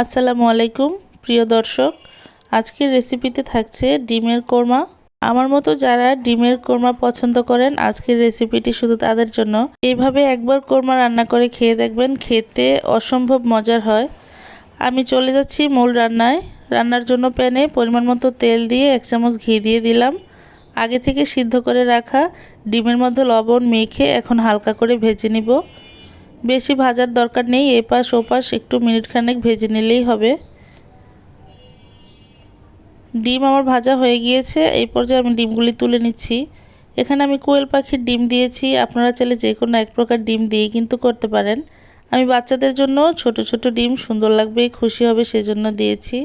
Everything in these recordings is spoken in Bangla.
আসসালামু আলাইকুম, প্রিয় দর্শক। আজকের রেসিপিতে থাকছে ডিমের কোরমা। আমার মতো যারা ডিমের কোরমা পছন্দ করেন, আজকের রেসিপিটি শুধু তাদের জন্য। এইভাবে একবার কোরমা রান্না করে খেয়ে দেখবেন, খেতে অসম্ভব মজার হয়। আমি চলে যাচ্ছি মূল রান্নায়। রান্নার জন্য প্যানে পরিমাণ মতো তেল দিয়ে এক চামচ ঘি দিয়ে দিলাম। আগে থেকে সিদ্ধ করে রাখা ডিমের মধ্যে লবণ মেখে এখন হালকা করে ভেজে নিব। বেশি ভাজার দরকার নেই, এপাশ ওপাশ একটু মিনিট খানেক ভেজে নিলেই হবে। ডিম আমার ভাজা হয়ে গিয়েছে, এই পর্যায়ে আমি ডিমগুলি তুলে নিচ্ছি। এখানে আমি কোয়েল পাখির ডিম দিয়েছি, আপনারা চাইলে যে কোনো এক প্রকার ডিম দিয়ে কিন্তু করতে পারেন। আমি বাচ্চাদের জন্য ছোট ছোট ডিম সুন্দর লাগবে, খুশি হবে সেজন্য দিয়েছি।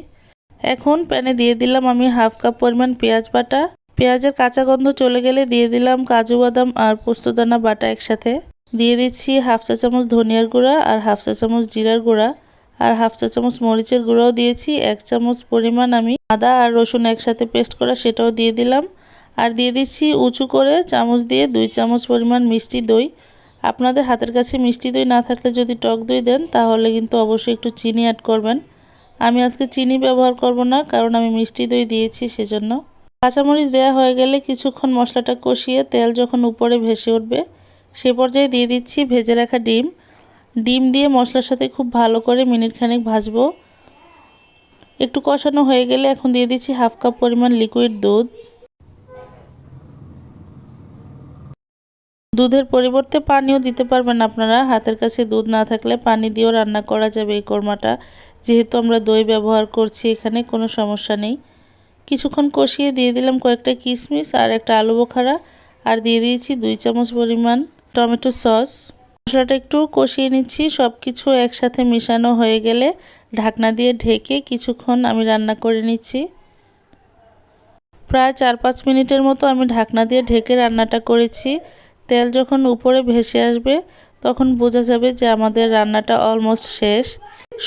এখন প্যানে দিয়ে দিলাম আমি হাফ কাপ পরিমাণ পেঁয়াজ বাটা। পেঁয়াজের কাঁচা গন্ধ চলে গেলে দিয়ে দিলাম কাজু বাদাম আর পোস্তদানা বাটা একসাথে। দিয়ে দিচ্ছি হাফ চা চামচ ধনিয়ার গুঁড়া আর হাফ চা চামচ জিরার গুঁড়া আর হাফ চা চামচ মরিচের গুঁড়াও দিয়েছি, এক চামচ পরিমাণ আমি আদা আর রসুন একসাথে পেস্ট করা সেটাও দিয়ে দিলাম। আর দিয়ে দিচ্ছি উঁচু করে চামচ দিয়ে দুই চামচ পরিমাণ মিষ্টি দই। আপনাদের হাতের কাছে মিষ্টি দই না থাকলে যদি টক দই দেন, তাহলে কিন্তু অবশ্যই একটু চিনি অ্যাড করবেন। আমি আজকে চিনি ব্যবহার করব না, কারণ আমি মিষ্টি দই দিয়েছি সেজন্য। কাঁচামরিচ দেওয়া হয়ে গেলে কিছুক্ষণ মশলাটা কষিয়ে তেল যখন উপরে ভেসে উঠবে সে পর্যায়ে দিয়ে দিচ্ছি ভেজে রাখা ডিম। ডিম দিয়ে মশলার সাথে খুব ভালো করে মিনিট খানেক ভাজবো। একটু কষানো হয়ে গেলে এখন দিয়ে দিচ্ছি হাফ কাপ পরিমাণ লিকুইড দুধ। দুধের পরিবর্তে পানিও দিতে পারবেন আপনারা। হাতের কাছে দুধ না থাকলে পানি দিয়েও রান্না করা যাবে এই কোরমাটা। যেহেতু আমরা দই ব্যবহার করছি এখানে, কোনো সমস্যা নেই। কিছুক্ষণ কষিয়ে দিয়ে দিলাম কয়েকটা কিশমিশ আর একটা আলু বোখারা। আর দিয়ে দিয়েছি দুই চামচ পরিমাণ টমেটো সস। মশলাটা একটু কষিয়ে নিচ্ছি সব কিছু একসাথে মিশানো হয়ে গেলে ঢাকনা দিয়ে ঢেকে কিছুক্ষণ আমি রান্না করে নিচ্ছি। প্রায় চার পাঁচ মিনিটের মতো আমি ঢাকনা দিয়ে ঢেকে রান্নাটা করেছি। তেল যখন উপরে ভেসে আসবে তখন বোঝা যাবে যে আমাদের রান্নাটা অলমোস্ট শেষ।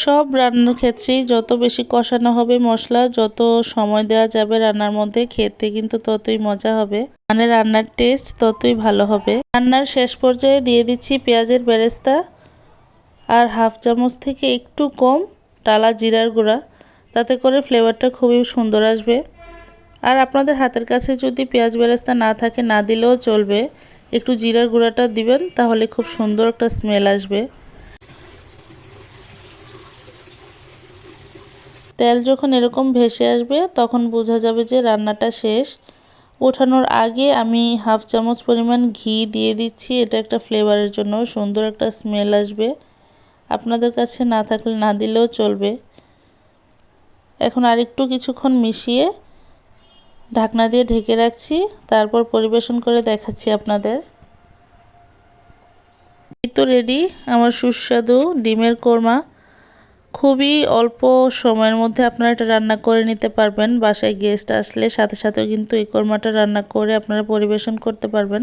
সব রান্নার ক্ষেত্রেই যত বেশি কষানো হবে মশলা, যত সময় দেওয়া যাবে রান্নার মধ্যে, খেতে কিন্তু ততই মজা হবে। মানে রান্নার টেস্ট ততই ভালো হবে। রান্নার শেষ পর্যায়ে দিয়ে দিচ্ছি পেঁয়াজের বেরেস্তা আর হাফ চামচ থেকে একটু কম টালা জিরার গুঁড়া। তাতে করে ফ্লেভারটা খুবই সুন্দর আসবে। আর আপনাদের হাতের কাছে যদি পেঁয়াজ বেরেস্তা না থাকে, না দিলেও চলবে। একটু জিরার গুঁড়াটা দিবেন, তাহলে খুব সুন্দর একটা স্মেল আসবে। তেল যখন এরকম ভেসে আসবে, তখন বোঝা যাবে যে রান্নাটা শেষ। ওঠানোর আগে আমি হাফ চামচ পরিমাণ ঘি দিয়ে দিচ্ছি, এটা একটা ফ্লেভারের জন্য সুন্দর একটা স্মেল আসবে। আপনাদের কাছে না থাকলে না দিলেও চলবে। এখন আরেকটু কিছুক্ষণ মিশিয়ে ঢাকনা দিয়ে ঢেকে রাখছি, তারপর পরিবেশন করে দেখাচ্ছি আপনাদের। তো রেডি আমার সুস্বাদু ডিমের কোরমা। খুবই অল্প সময়ের মধ্যে আপনারা এটা রান্না করে নিতে পারবেন। বাসায় গেস্ট আসলে সাথে সাথেও কিন্তু এই কোরমাটা রান্না করে আপনারা পরিবেশন করতে পারবেন।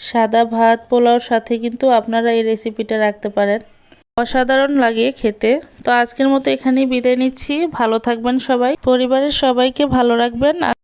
সাদা ভাত, পোলাওর সাথে কিন্তু আপনারা এই রেসিপিটা রাখতে পারেন। অসাধারণ লাগে খেতে। তো আজকের মতো এখানেই বিদায় নিচ্ছি। ভালো থাকবেন সবাই। পরিবারের সবাইকে ভালো রাখবেন।